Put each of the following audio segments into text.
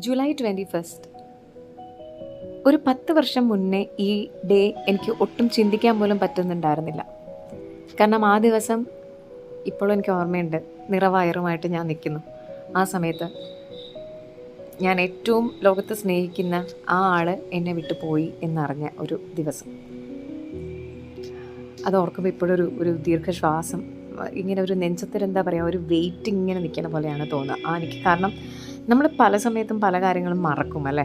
July twenty first ഒരു പത്ത് വർഷം മുന്നേ ഈ ഡേ എനിക്ക് ഒട്ടും ചിന്തിക്കാൻ പോലും പറ്റുന്നുണ്ടായിരുന്നില്ല. കാരണം ആ ദിവസം ഇപ്പോഴും എനിക്ക് ഓർമ്മയുണ്ട്. നിറവയറുമായിട്ട് ഞാൻ നിൽക്കുന്നു. ആ സമയത്ത് ഞാൻ ഏറ്റവും ലോകത്ത് സ്നേഹിക്കുന്ന ആ ആൾ എന്നെ വിട്ടു പോയി എന്നറിഞ്ഞ ഒരു ദിവസം. അത് ഓർക്കുമ്പോൾ ഇപ്പോഴൊരു ഒരു ദീർഘശ്വാസം ഇങ്ങനെ ഒരു നെഞ്ചത്തിൽ എന്താ പറയുക ഒരു വെയിറ്റ് ഇങ്ങനെ നിൽക്കുന്ന പോലെയാണ് തോന്നുക. ആ എനിക്ക് കാരണം നമ്മൾ പല സമയത്തും പല കാര്യങ്ങളും മറക്കും അല്ലേ?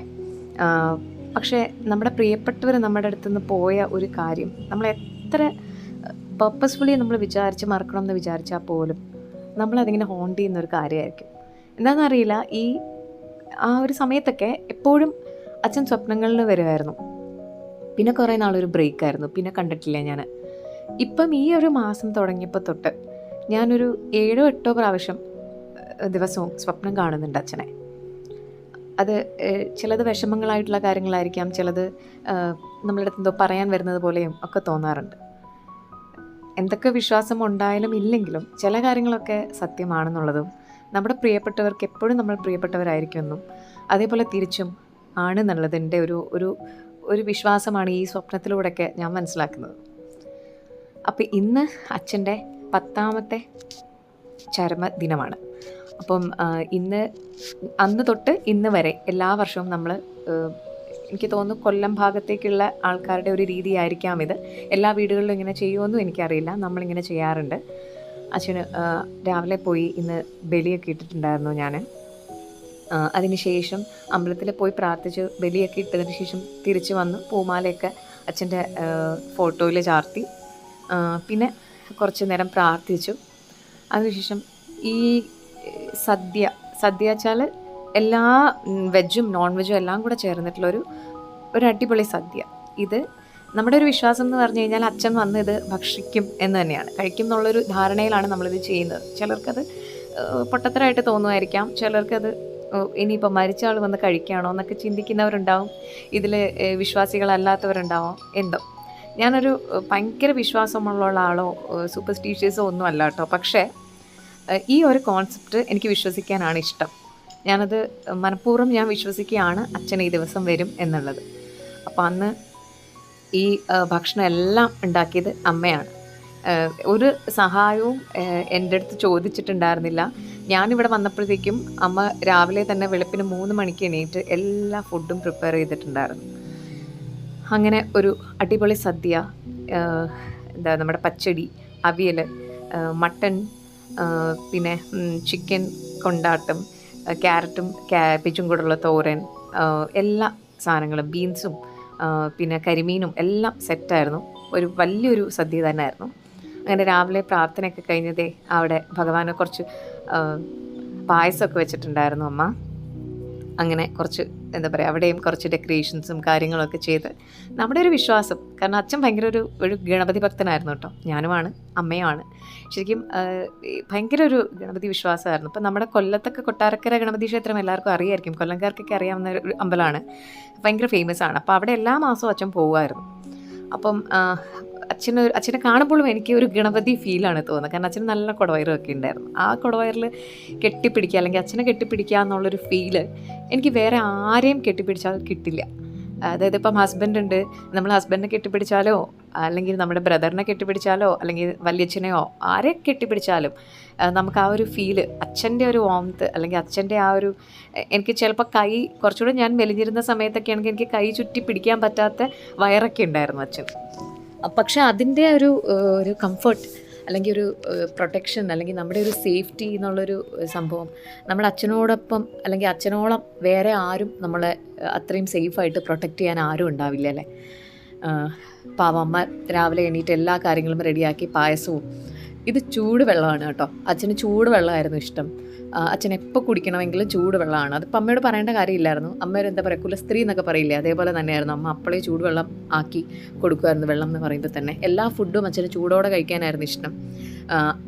പക്ഷേ നമ്മുടെ പ്രിയപ്പെട്ടവർ നമ്മുടെ അടുത്ത് നിന്ന് പോയ ഒരു കാര്യം നമ്മൾ എത്ര പർപ്പസ്ഫുള്ളി നമ്മൾ വിചാരിച്ച് മറക്കണം എന്ന് വിചാരിച്ചാൽ പോലും നമ്മളതിങ്ങനെ ഹോണ്ട് ചെയ്യുന്ന ഒരു കാര്യമായിരിക്കും. എന്താണെന്നറിയില്ല ഈ ആ ഒരു സമയത്തൊക്കെ എപ്പോഴും അച്ഛൻ സ്വപ്നങ്ങളിൽ വരുമായിരുന്നു പിന്നെ കുറേ നാളൊരു ബ്രേക്കായിരുന്നു പിന്നെ കണ്ടിട്ടില്ല ഞാൻ ഇപ്പം ഈ ഒരു മാസം തുടങ്ങിയപ്പോൾ തൊട്ട് ഞാനൊരു ഏഴോ എട്ടോ പ്രാവശ്യം ദിവസവും സ്വപ്നം കാണുന്നുണ്ട് അച്ഛനെ. അത് ചിലത് വിഷമങ്ങളായിട്ടുള്ള കാര്യങ്ങളായിരിക്കാം ചിലത് നമ്മളുടെ എന്തോ പറയാൻ വരുന്നത് പോലെയും ഒക്കെ തോന്നാറുണ്ട്. എന്തൊക്കെ വിശ്വാസം ഉണ്ടായാലും ഇല്ലെങ്കിലും ചില കാര്യങ്ങളൊക്കെ സത്യമാണെന്നുള്ളതും നമ്മുടെ പ്രിയപ്പെട്ടവർക്ക് എപ്പോഴും നമ്മൾ പ്രിയപ്പെട്ടവരായിരിക്കുമെന്നും അതേപോലെ തിരിച്ചും ആണെന്നുള്ളതിന്റെ ഒരു ഒരു ഒരു വിശ്വാസമാണ് ഈ സ്വപ്നത്തിലൂടെയൊക്കെ ഞാൻ മനസ്സിലാക്കുന്നത്. അപ്പോൾ ഇന്ന് അച്ഛന്റെ പത്താമത്തെ ചരമദിനമാണ്. അപ്പം ഇന്ന് അന്ന് തൊട്ട് ഇന്ന് വരെ എല്ലാ വർഷവും നമ്മൾ എനിക്ക് തോന്നുന്നു കൊല്ലം ഭാഗത്തേക്കുള്ള ആൾക്കാരുടെ ഒരു രീതിയായിരിക്കാം ഇത്. എല്ലാ വീടുകളിലും ഇങ്ങനെ ചെയ്യുമെന്നും എനിക്കറിയില്ല. നമ്മളിങ്ങനെ ചെയ്യാറുണ്ട്. അച്ഛന് രാവിലെ പോയി ഇന്ന് ബലിയൊക്കെ ഇട്ടിട്ടുണ്ടായിരുന്നു ഞാൻ അതിനുശേഷം അമ്പലത്തിൽ പോയി പ്രാർത്ഥിച്ച് ബലിയൊക്കെ ഇട്ടതിന് ശേഷം തിരിച്ചു വന്ന് പൂമാലയൊക്കെ അച്ഛന്റെ ഫോട്ടോയിൽ ചാർത്തി. പിന്നെ കുറച്ച് നേരം പ്രാർത്ഥിച്ചു. അതിനുശേഷം ഈ സദ്യ സദ്യ വെച്ചാൽ എല്ലാ വെജും നോൺ വെജും എല്ലാം കൂടെ ചേർന്നിട്ടുള്ളൊരു ഒരു അടിപൊളി സദ്യ. ഇത് നമ്മുടെ ഒരു വിശ്വാസം എന്ന് പറഞ്ഞു കഴിഞ്ഞാൽ അച്ഛൻ വന്ന് ഇത് ഭക്ഷിക്കും എന്ന് തന്നെയാണ്. കഴിക്കും എന്നുള്ളൊരു ധാരണയിലാണ് നമ്മളിത് ചെയ്യുന്നത്. ചിലർക്കത് പൊട്ടത്തരായിട്ട് തോന്നുമായിരിക്കാം. ചിലർക്കത് ഇനിയിപ്പോൾ മരിച്ച ആൾ വന്ന് കഴിക്കുകയാണോ എന്നൊക്കെ ചിന്തിക്കുന്നവരുണ്ടാവും. ഇതിൽ വിശ്വാസികളല്ലാത്തവരുണ്ടാവും എന്തോ. ഞാനൊരു ഭയങ്കര വിശ്വാസമുള്ള ആളോ സൂപ്പർസ്റ്റീഷ്യസോ ഒന്നും അല്ല കേട്ടോ. പക്ഷേ ഈ ഒരു കോൺസെപ്റ്റ് എനിക്ക് വിശ്വസിക്കാനാണ് ഇഷ്ടം. ഞാനത് മനഃപൂർവം ഞാൻ വിശ്വസിക്കുകയാണ് അച്ഛൻ ഈ ദിവസം വരും എന്നുള്ളത്. അപ്പോൾ അന്ന് ഈ ഭക്ഷണം എല്ലാം ഉണ്ടാക്കിയത് അമ്മയാണ്. ഒരു സഹായവും എന്റെ അടുത്ത് ചോദിച്ചിട്ടുണ്ടായിരുന്നില്ല. ഞാനിവിടെ വന്നപ്പോഴത്തേക്കും അമ്മ രാവിലെ തന്നെ വെളുപ്പിന് മൂന്ന് മണിക്ക് എണീറ്റ് എല്ലാ ഫുഡും പ്രിപ്പയർ ചെയ്തിട്ടുണ്ടായിരുന്നു. അങ്ങനെ ഒരു അടിപൊളി സദ്യ എന്താ നമ്മുടെ പച്ചടി അവിയൽ മട്ടൺ പിന്നെ ചിക്കൻ കൊണ്ടാട്ടം ക്യാരറ്റും ക്യാബേജും കൂടെയുള്ള തോരൻ എല്ലാ സാധനങ്ങളും ബീൻസും പിന്നെ കരിമീനും എല്ലാം സെറ്റായിരുന്നു ഒരു വലിയൊരു സദ്യ തന്നെ ആയിരുന്നു അങ്ങനെ രാവിലെ പ്രാർത്ഥനയൊക്കെ കഴിഞ്ഞതേ അവിടെ ഭഗവാനെ കുറച്ച് പായസമൊക്കെ വെച്ചിട്ടുണ്ടായിരുന്നു അമ്മ. അങ്ങനെ കുറച്ച് എന്താ പറയുക അവിടെയും കുറച്ച് ഡെക്കറേഷൻസും കാര്യങ്ങളൊക്കെ ചെയ്ത് നമ്മുടെ ഒരു വിശ്വാസം. കാരണം അച്ഛൻ ഭയങ്കര ഒരു ഒരു ഗണപതി ഭക്തനായിരുന്നു കേട്ടോ. ഞാനുമാണ് അമ്മയുമാണ്. ശരിക്കും ഭയങ്കര ഒരു ഗണപതി വിശ്വാസമായിരുന്നു. ഇപ്പം നമ്മുടെ കൊല്ലത്തൊക്കെ കൊട്ടാരക്കര ഗണപതി ക്ഷേത്രം എല്ലാവർക്കും അറിയായിരിക്കും. കൊല്ലംകാർക്കൊക്കെ അറിയാവുന്ന ഒരു അമ്പലമാണ്. ഭയങ്കര ഫേമസ് ആണ്. അപ്പോൾ അവിടെ എല്ലാ മാസവും അച്ഛൻ പോകുമായിരുന്നു അപ്പം അച്ഛനെ അച്ഛന് കാണുമ്പോഴും എനിക്ക് ഒരു ഗണപതി ഫീലാണ് തോന്നുന്നത്. കാരണം അച്ഛന് നല്ല കുടവയറൊക്കെ ഉണ്ടായിരുന്നു. ആ കുടവയറിൽ കെട്ടിപ്പിടിക്കുക അല്ലെങ്കിൽ അച്ഛനെ കെട്ടിപ്പിടിക്കുക എന്നുള്ളൊരു ഫീൽ എനിക്ക് വേറെ ആരെയും കെട്ടിപ്പിടിച്ചാൽ കിട്ടില്ല. അതായത് ഇപ്പം ഹസ്ബൻഡ് ഉണ്ട് നമ്മൾ ഹസ്ബൻഡിനെ കെട്ടിപ്പിടിച്ചാലോ അല്ലെങ്കിൽ നമ്മുടെ ബ്രദറിനെ കെട്ടിപ്പിടിച്ചാലോ അല്ലെങ്കിൽ വല്യച്ഛനെയോ ആരെ കെട്ടിപ്പിടിച്ചാലും നമുക്ക് ആ ഒരു ഫീൽ അച്ഛന്റെ ഒരു ഓംത്ത് അല്ലെങ്കിൽ അച്ഛന്റെ ആ ഒരു എനിക്ക് ചിലപ്പോൾ കൈ കുറച്ചുകൂടെ ഞാൻ മെലിഞ്ഞിരുന്ന സമയത്തൊക്കെ ആണെങ്കിൽ എനിക്ക് കൈ ചുറ്റി പിടിക്കാൻ പറ്റാത്ത വയറൊക്കെ ഉണ്ടായിരുന്നു അച്ഛൻ. പക്ഷെ അതിന്റെ ഒരു ഒരു കംഫർട്ട് അല്ലെങ്കിൽ ഒരു പ്രൊട്ടക്ഷൻ അല്ലെങ്കിൽ നമ്മുടെ ഒരു സേഫ്റ്റി എന്നുള്ളൊരു സംഭവം. നമ്മുടെ അച്ഛനോടൊപ്പം അല്ലെങ്കിൽ അച്ഛനോളം വേറെ ആരും നമ്മളെ അത്രയും സേഫായിട്ട് പ്രൊട്ടക്റ്റ് ചെയ്യാൻ ആരും ഉണ്ടാവില്ല അല്ലേ? പാവ അമ്മ രാവിലെ എണീറ്റ് എല്ലാ കാര്യങ്ങളും റെഡിയാക്കി പായസവും. ഇത് ചൂട് വെള്ളമാണ് കേട്ടോ. അച്ഛന് ചൂട് വെള്ളമായിരുന്നു ഇഷ്ടം. അച്ഛൻ എപ്പോൾ കുടിക്കണമെങ്കിലും ചൂട് വെള്ളമാണ് അതിപ്പോൾ അമ്മയോട് പറയേണ്ട കാര്യമില്ലായിരുന്നു. അമ്മയോട് എന്താ പറയുക കുലസ്ത്രീ എന്നൊക്കെ പറയില്ലേ അതേപോലെ തന്നെയായിരുന്നു. അമ്മ അപ്പോഴേ ചൂടുവെള്ളം ആക്കി കൊടുക്കുമായിരുന്നു വെള്ളം എന്ന് പറയുമ്പോൾ തന്നെ. എല്ലാ ഫുഡും അച്ഛന് ചൂടോടെ കഴിക്കാനായിരുന്നു ഇഷ്ടം.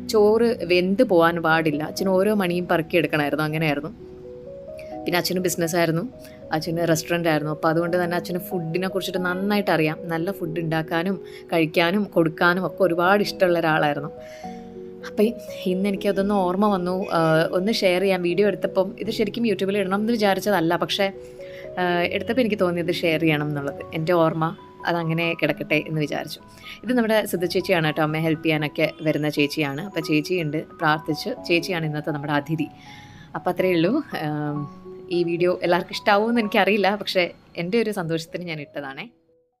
ചോറ് വെന്ത് പോകാൻ പാടില്ല. അച്ഛന് ഓരോ മണിയും പറക്കി എടുക്കണമായിരുന്നു അങ്ങനെയായിരുന്നു. പിന്നെ അച്ഛന് ബിസിനസ്സായിരുന്നു അച്ഛന് റെസ്റ്റോറന്റ് ആയിരുന്നു അപ്പോൾ അതുകൊണ്ട് തന്നെ അച്ഛന് ഫുഡിനെ കുറിച്ചിട്ട് നന്നായിട്ട് അറിയാം നല്ല ഫുഡ് ഉണ്ടാക്കാനും കഴിക്കാനും കൊടുക്കാനും ഒക്കെ ഒരുപാട് ഇഷ്ടമുള്ള ഒരാളായിരുന്നു. അപ്പം ഇന്ന് എനിക്കതൊന്ന് ഓർമ്മ വന്നു. ഒന്ന് ഷെയർ ചെയ്യാം. വീഡിയോ എടുത്തപ്പം ഇത് ശരിക്കും യൂട്യൂബിൽ ഇടണം എന്ന് വിചാരിച്ചതല്ല. പക്ഷേ എടുത്തപ്പോൾ എനിക്ക് തോന്നി ഇത് ഷെയർ ചെയ്യണം എന്നുള്ളത്. എന്റെ ഓർമ്മ അതങ്ങനെ കിടക്കട്ടെ എന്ന് വിചാരിച്ചു. ഇത് നമ്മുടെ സിദ്ധ ചേച്ചിയാണ് കേട്ടോ. അമ്മയെ ഹെൽപ്പ് ചെയ്യാനൊക്കെ വരുന്ന ചേച്ചിയാണ്. അപ്പോൾ ചേച്ചിയുണ്ട്. പ്രാർത്ഥിച്ച്. ചേച്ചിയാണ് ഇന്നത്തെ നമ്മുടെ അതിഥി. അപ്പോൾ അത്രയേ ഉള്ളൂ. ഈ വീഡിയോ എല്ലാവർക്കും ഇഷ്ടാവുമെന്ന് എനിക്കറിയില്ല. പക്ഷേ എന്റെ ഒരു സന്തോഷത്തിന് ഞാൻ ഇട്ടതാണേ.